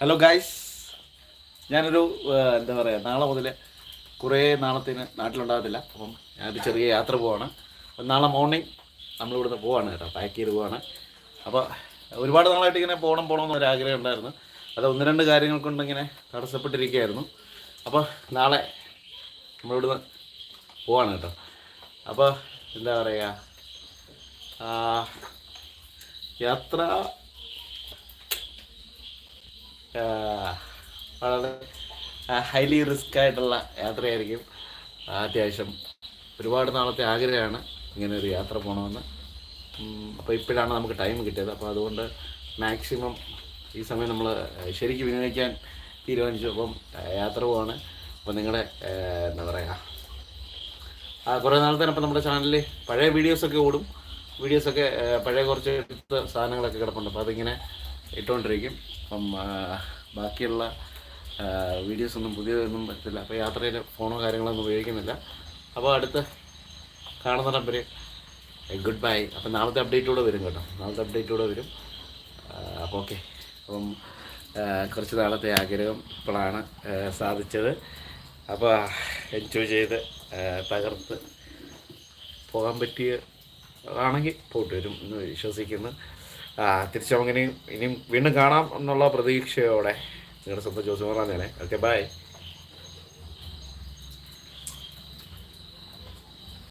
Hello guys ഞാനൊരു എന്താ പറയുക നാളെ മുതൽ കുറേ നാളത്തിന് നാട്ടിലുണ്ടാകത്തില്ല. അപ്പം ഞാനൊരു ചെറിയ യാത്ര പോവാണ്. അപ്പം നാളെ മോർണിംഗ് നമ്മളിവിടുന്ന് പോവാണ് കേട്ടോ. പാക്ക് ചെയ്ത് പോവാണ്. അപ്പോൾ ഒരുപാട് നാളായിട്ട് ഇങ്ങനെ പോകണം പോകണം എന്നൊരു ആഗ്രഹം ഉണ്ടായിരുന്നു. അത് ഒന്ന് രണ്ട് കാര്യങ്ങൾ കൊണ്ട് ഇങ്ങനെ തടസ്സപ്പെട്ടിരിക്കുകയായിരുന്നു. അപ്പോൾ നാളെ നമ്മളിവിടുന്ന് പോവാണ് കേട്ടോ. അപ്പോൾ എന്താ പറയുക യാത്ര വളരെ ഹൈലി റിസ്ക് ആയിട്ടുള്ള യാത്രയായിരിക്കും. അത്യാവശ്യം ഒരുപാട് നാളത്തെ ആഗ്രഹമാണ് ഇങ്ങനെ ഒരു യാത്ര പോകണമെന്ന്. അപ്പോൾ ഇപ്പോഴാണ് നമുക്ക് ടൈം കിട്ടിയത്. അപ്പോൾ അതുകൊണ്ട് മാക്സിമം ഈ സമയം നമ്മൾ ശരിക്കും വിനിയോഗിക്കാൻ തീരുമാനിച്ചു. അപ്പം യാത്ര പോവാണ്. അപ്പോൾ നിങ്ങളുടെ എന്താ പറയുക കുറേ നാളത്തെ അപ്പം നമ്മുടെ ചാനലിൽ പഴയ വീഡിയോസൊക്കെ ഓടും. വീഡിയോസൊക്കെ പഴയ കുറച്ച് എടുത്ത സാധനങ്ങളൊക്കെ കിടപ്പുണ്ട്. അപ്പോൾ അതിങ്ങനെ ഇട്ടുകൊണ്ടിരിക്കും അപ്പം ബാക്കിയുള്ള വീഡിയോസ് ഒന്നും പുതിയതൊന്നും പറ്റത്തില്ല. അപ്പോൾ യാത്രയിൽ ഫോണോ കാര്യങ്ങളൊന്നും ഉപയോഗിക്കുന്നില്ല. അപ്പോൾ അടുത്ത് കാണുന്ന നമ്പർ ഗുഡ് ബൈ. അപ്പം നാളത്തെ അപ്ഡേറ്റൂടെ വരും കേട്ടോ. നാളത്തെ അപ്ഡേറ്റൂടെ വരും. അപ്പോൾ ഓക്കെ. അപ്പം കുറച്ച് നാളത്തെ ആഗ്രഹം ഇപ്പോഴാണ് സാധിച്ചത്. അപ്പോൾ എൻജോയ് ചെയ്ത് തകർത്ത് പോകാൻ പറ്റിയ ആണെങ്കിൽ പോയിട്ട് വരും എന്ന് വിശ്വസിക്കുന്നു. തിരിച്ച് നമുക്കിനി ഇനിയും വീണ്ടും കാണാം എന്നുള്ള പ്രതീക്ഷയോടെ നിങ്ങളുടെ സ്വന്തം ജോസ് പറഞ്ഞാലേ ഓക്കെ ബൈ